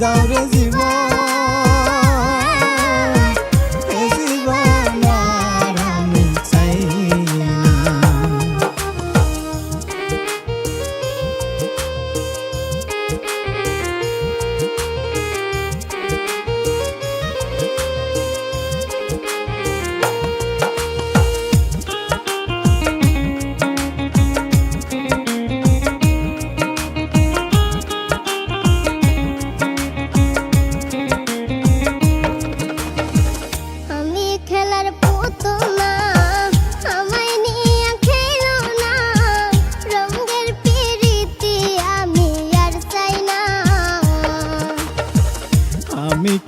dá um benzinho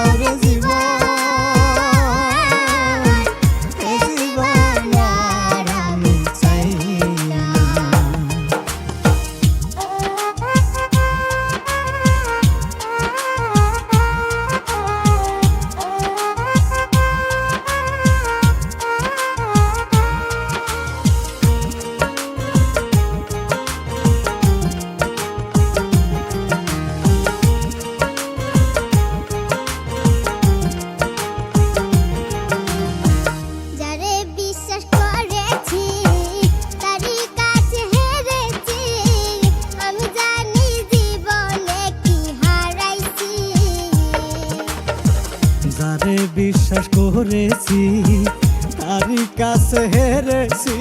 yavrum তারে বিশ্বাস করেছি তারি কাছে হেরেছি।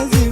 is you.